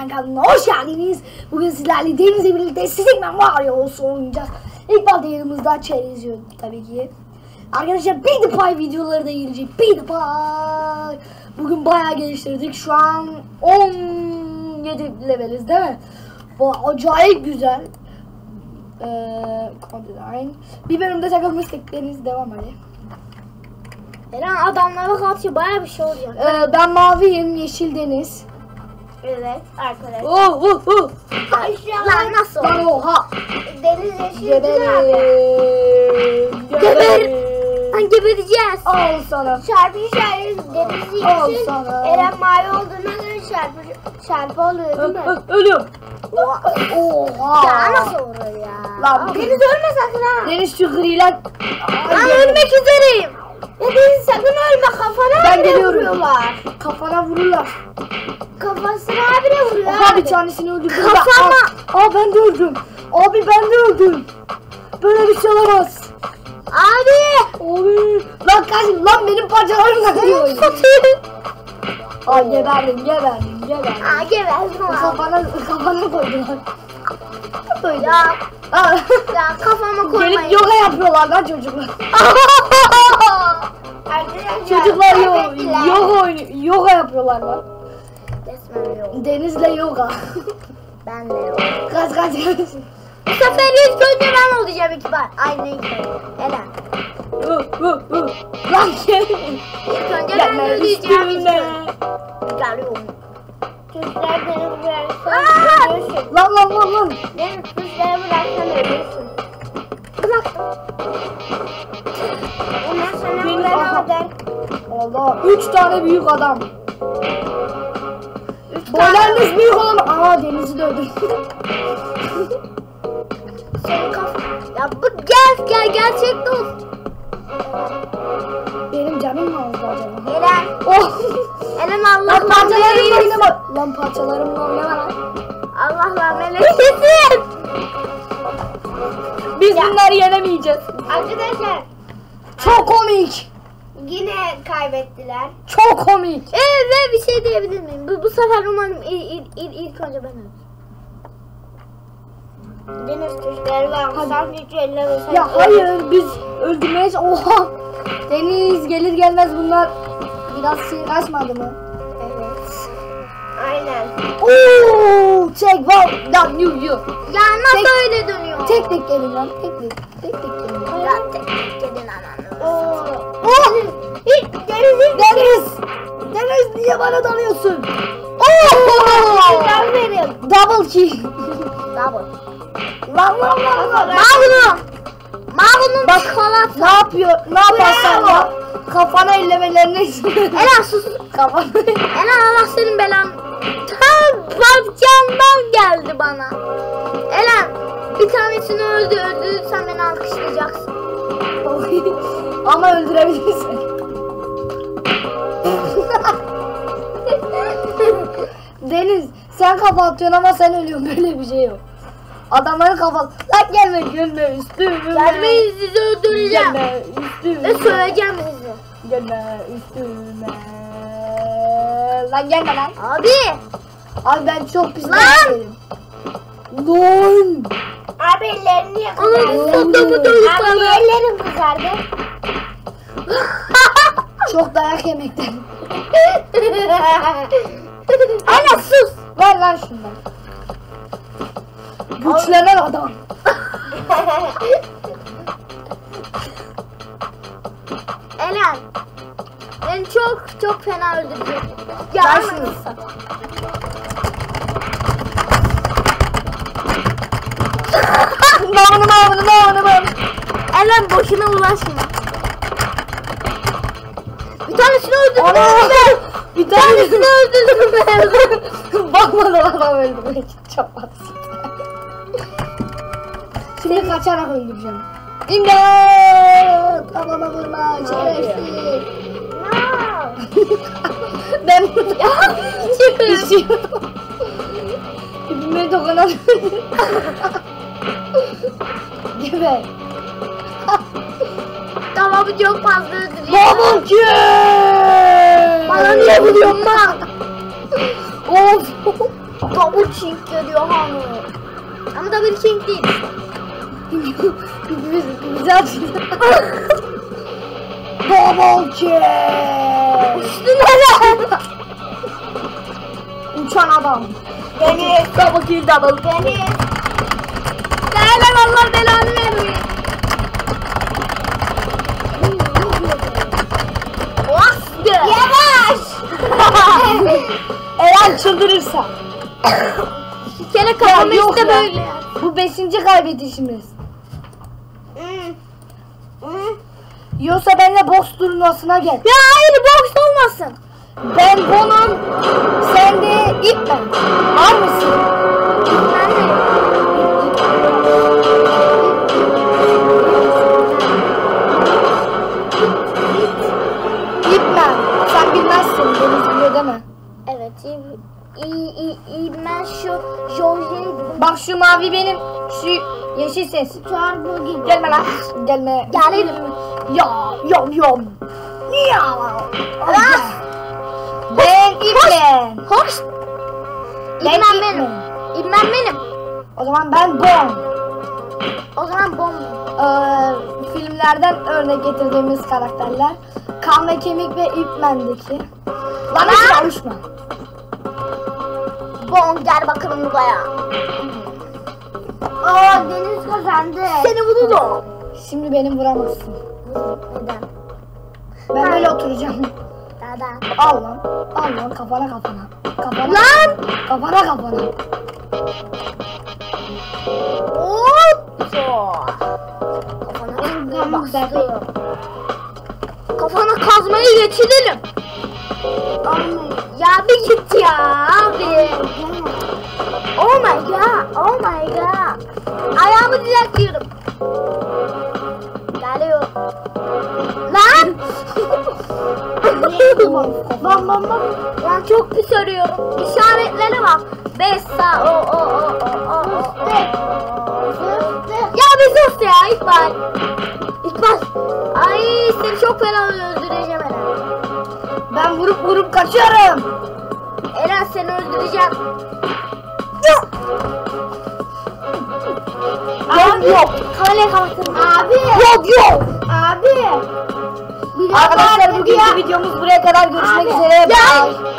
Eren kanalına hoş geldiniz. Bugün sizlerle Deniz'le birlikte Stickman Mario olsun oynayacağız. İlk başta yanımızda çerez yiyor tabii ki. Arkadaşlar PewDiePie videoları da gelecek. PewDiePie. Bugün bayağı geliştirdik. Şu an 17 leveliz değil mi? Bu acayip güzel. Ee. Bir bölümde takılmıştık. Deniz devam hadi. Eren adamlara karşı baya bir şey olacak. Ee, ben maviyim, yeşil deniz. Evet arkadaş. Oh, oh, oh. Lan nasıl? Oha. Deniz yeşil Geberim. Geber. Geberim. Lan gebereceğiz. Al sana. Çarpı işareti deniz yeşil. Eren mavi olduğuna göre çarpı, çarpı oluyor değil mi? Ölüyorum. Oha. ya nasıl olur ya? Lan Deniz ölme sakın ha. Deniz şu griyle. Ben ölmek üzereyim. Ya Deniz sakın ölme kafana Ben geliyorum. vuruyorlar. Kafana vururlar. Kafasına bile vuruyor Oha bir abi. tanesini öldürdüm. Kafama. Aa, aa ben de öldüm. Abi ben de öldüm. Böyle bir şey olamaz. Abi. Abi. Lan kaç lan benim nakliyor oyunu. Ay geberdim geberdim geberdim. Aa geberdim abi. Kafana, kafana koydular. Böyle. Ya, Aa, ya kafama koymayın. Gelip yoga yapıyorlar lan çocuklar. Çocuklar yoga. Yoga yapıyorlar lan. Denizle yoga. Ben de yok. kaç kaç kaç. Bu sefer ilk önce ben olacağım iki bar. Aynı hı, hı. Lan gel. İlk önce ben üstüme. önce. Geliyorum. Tuşlar beni bıraksan ölürsün. Lan lan lan lan. Beni tuşlara bıraksan ölürsün. Bıraktım. Ondan sonra Beni- kadar. Allah. Üç tane büyük adam. Boylarınız büyük olan. Aa denizi kaf... Ya bu gel gel gerçek dost. Benim canım mı aldı acaba? Eren. Oh. Eren Lan Allah parçalarımla oynama. Lan parçalarımla oynama lan. Allah rahmet eylesin. Biz bunları yenemeyeceğiz. Arkadaşlar Çok komik. Yine kaybettiler. Çok komik. Ve bir şey diyebilir miyim? Bu, bu sefer umarım il, il, il, ilk önce ben ölürüm. Deniz tuşları var. Sen Ya hayır biz öldürmeye Oha. Deniz gelir gelmez bunlar biraz kaçmadı mı? Evet. Aynen. Oo, çek wow, lan you you. Ya nasıl Tek- öyle dönüyor? Tek tek gelin lan, tek tek, tek tek gelin. Ya tek tek gelin ananı. Oh, Hiç denizin Deniz, Deniz niye bana dalıyorsun? Ben Oo, verim. double kill. Double. Lan lan lan lan. Magnum. Magnum Bak ne yapıyor? Ne yaparsan ya? Kafana ellemelerine Eren sus. Kafana. Eren Allah senin belan. Tam parçamdan geldi bana. Eren bir tanesini öldü öldürürsen beni alkışlayacaksın. Ama öldürebilirsin. Deniz sen kafa atıyorsun ama sen ölüyorsun böyle bir şey yok. Adamların kafası lan gelme gelme üstüme. Gelmeyin sizi öldüreceğim. Gelme Ve üstüme. söyleyeceğim sizi. Gelme üstüme. Lan gelme lan. Abi. Abi ben çok pis Lan! Lan. Abi ellerini Oğlum, yakın. oğlum. Abi ellerim kızardı. Çok dayak yemekten. Ana sus. Ver lan şundan. Güçlenen adam. Eren. Beni çok çok fena öldürecek. Ya Ver şunu. Mamını mamını mamını mamını. Eren boşuna ulaşma. Bir tanesini öldürdüm Ana! Bir tanesini öldürdüm ben. Bakmadım adam öldürmeye çok basit. Şimdi kaçarak öldüreceğim. İmdat! Kafama vurma şerefsiz. Ben Ya, düşüyorum. İpime dokunan. Geber. Tamam çok fazla öldürüyor. Babam ki! Bana niye vuruyorsun lan? Of! double king geliyor hanım. Ama double king değil. Güzel Double kick. Üstüne lan. Uçan adam. Deniz. Double kill double. Deniz. Değerler Allah belanı vermiyor. Bastı. Yavaş. Eren çıldırırsa. Bir kere kafamı işte böyle. Bu beşinci kaybedişimiz. Yoksa benimle boks turnuvasına gel. Ya hayır boks olmasın. Ben Bonum, sen de İpmen. Var mısın? İyi. ben şu Jorge'yi Bak şu mavi benim. Şu yeşil ses. Turbo gibi. Gelme lan. Gelme. Gelirim. Ya yom yom. Ya. Ah! Ben İpmen. Hoş. Ben benim. İbmen benim. O zaman ben Bon. O zaman bom. Ee, filmlerden örnek getirdiğimiz karakterler. Kan ve Kemik ve İpmen'deki. Lan hiç konuşma. Bom gel bakalım buraya. Aa Deniz kazandı. Seni vururum. Şimdi benim vuramazsın. Neden? Ben böyle oturacağım. Neden? Al lan. Al lan kafana kafana. Kafana. Lan! Kafana kafana. Hop! Kafana bastı. Kafana kazmayı geçirelim. Ya bir git ya Bam bam bam. Lan çok pis arıyorum. İşaretlere bak. Beş sağ o o o o o. Ya bir sus ya İkbal. İkbal. Ay seni çok fena öldüreceğim Eren. Ben vurup vurup kaçıyorum. Eren seni öldüreceğim. Yok yok. Kale kalktım. Abi. Yok yok. Abi. Arkadaşlar bugünkü videomuz buraya kadar görüşmek üzere. Bye.